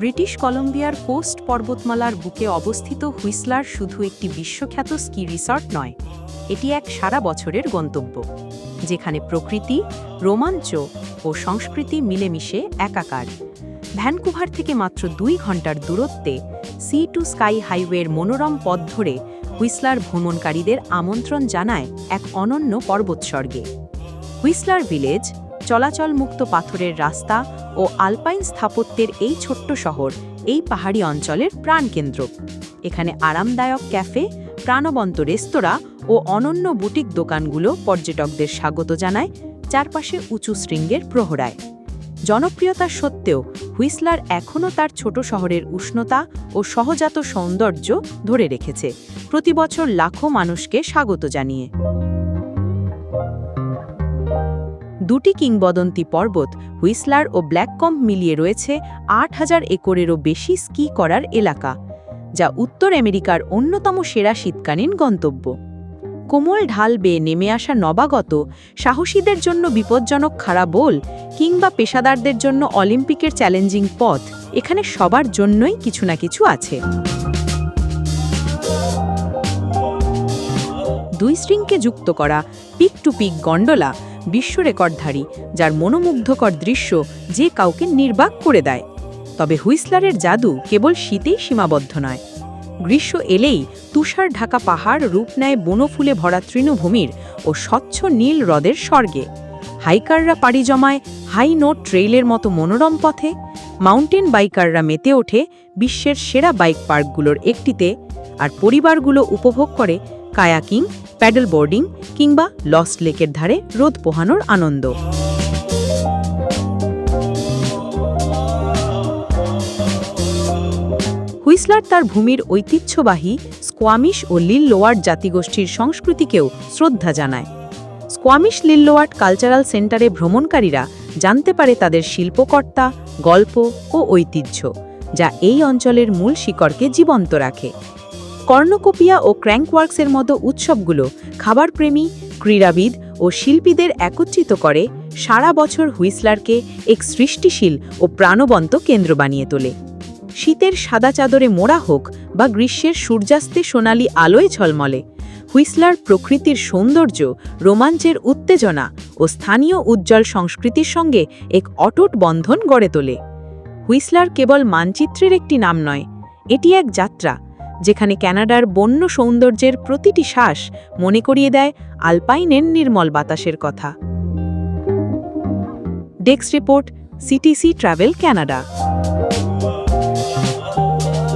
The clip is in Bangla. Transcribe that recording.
ব্রিটিশ কলম্বিয়ার কোস্ট পর্বতমালার বুকে অবস্থিত হুইসলার শুধু একটি বিশ্বখ্যাত স্কি রিসর্ট নয়, এটি এক সারা বছরের গন্তব্য, যেখানে প্রকৃতি, রোমাঞ্চ ও সংস্কৃতি মিলেমিশে একাকার। ভ্যানকুভার থেকে মাত্র দুই ঘণ্টার দূরত্বে সি টু স্কাই হাইওয়ের মনোরম পথ ধরে হুইসলার ভ্রমণকারীদের আমন্ত্রণ জানায় এক অনন্য পর্বতস্বর্গে। হুইসলার ভিলেজ চলাচলমুক্ত পাথরের রাস্তা ও আলপাইন স্থাপত্যের এই ছোট্ট শহর এই পাহাড়ি অঞ্চলের প্রাণকেন্দ্র। এখানে আরামদায়ক ক্যাফে, প্রাণবন্ত রেস্তোরাঁ ও অনন্য বুটিক দোকানগুলো পর্যটকদের স্বাগত জানায়, চারপাশে উঁচু শৃঙ্গের প্রহরায়। জনপ্রিয়তা সত্ত্বেও হুইসলার এখনও তার ছোট শহরের উষ্ণতা ও সহজাত সৌন্দর্য ধরে রেখেছে। প্রতি বছর লাখো মানুষকে স্বাগত জানিয়ে। দুটি কিংবদন্তি পর্বত হুইসলার ও ব্ল্যাককম্প মিলিয়ে রয়েছে আট হাজার একরেরও বেশি স্কি করার এলাকা, যা উত্তর আমেরিকার অন্যতম সেরা শীতকালীন গন্তব্য। কোমল ঢাল বেয়ে নেমে আসা নবাগত সাহসীদের জন্য বিপজ্জনক খাড়া বোল কিংবা পেশাদারদের জন্য অলিম্পিকের চ্যালেঞ্জিং পথ এখানে সবার জন্যই কিছু না কিছু আছে। দুই স্ট্রিংকে যুক্ত করা পিক টু পিক গন্ডোলা বিশ্ব রেকর্ডধারী, যার মনোমুগ্ধকর দৃশ্য যে কাউকে নির্বাক করে দেয়। তবে হুইসলারের জাদু কেবল শীতেই সীমাবদ্ধ নয়। গ্রীষ্ম এলেই তুষার ঢাকা পাহাড় রূপ নেয় বনফুলে ভরা তৃণভূমির ও স্বচ্ছ নীল হ্রদের স্বর্গে। হাইকাররা পাড়ি জমায় হাই নোট ট্রেইলের মতো মনোরম পথে। মাউন্টেন বাইকাররা মেতে ওঠে বিশ্বের সেরা বাইক পার্কগুলোর একটিতে। আর পরিবারগুলো উপভোগ করে কায়াকিং প্যাডেল বোর্ডিং কিংবা লস্ট লেকের ধারে রোদ পোহানোর আনন্দ। হুইসলার তার ভূমির ঐতিহ্যবাহী স্কোয়ামিশ ও লিল লোয়ার্ড জাতিগোষ্ঠীর সংস্কৃতিকেও শ্রদ্ধা জানায়। স্কোয়ামিশ লিল্লোয়ার্ড কালচারাল সেন্টারে ভ্রমণকারীরা জানতে পারে তাদের শিল্পকর্তা, গল্প ও ঐতিহ্য, যা এই অঞ্চলের মূল শিকড়কে জীবন্ত রাখে। কর্ণকোপিয়া ও ক্র্যাঙ্কওয়ার্কসের মতো উৎসবগুলো খাবারপ্রেমী, ক্রীড়াবিদ ও শিল্পীদের একত্রিত করে সারা বছর হুইসলারকে এক সৃষ্টিশীল ও প্রাণবন্ত কেন্দ্র বানিয়ে তোলে। শীতের সাদা চাদরে মোড়া হোক বা গ্রীষ্মের সূর্যাস্তে সোনালি আলোয় ঝলমলে, হুইসলার প্রকৃতির সৌন্দর্য, রোমাঞ্চের উত্তেজনা ও স্থানীয় উজ্জ্বল সংস্কৃতির সঙ্গে এক অটুট বন্ধন গড়ে তোলে। হুইসলার কেবল মানচিত্রের একটি নাম নয়, এটি এক যাত্রা যেখানে ক্যানাডার বন্য সৌন্দর্যের প্রতিটি শ্বাস মনে করিয়ে দেয় আলপাইনের নির্মল বাতাসের কথা। Desk report CTC travel Canada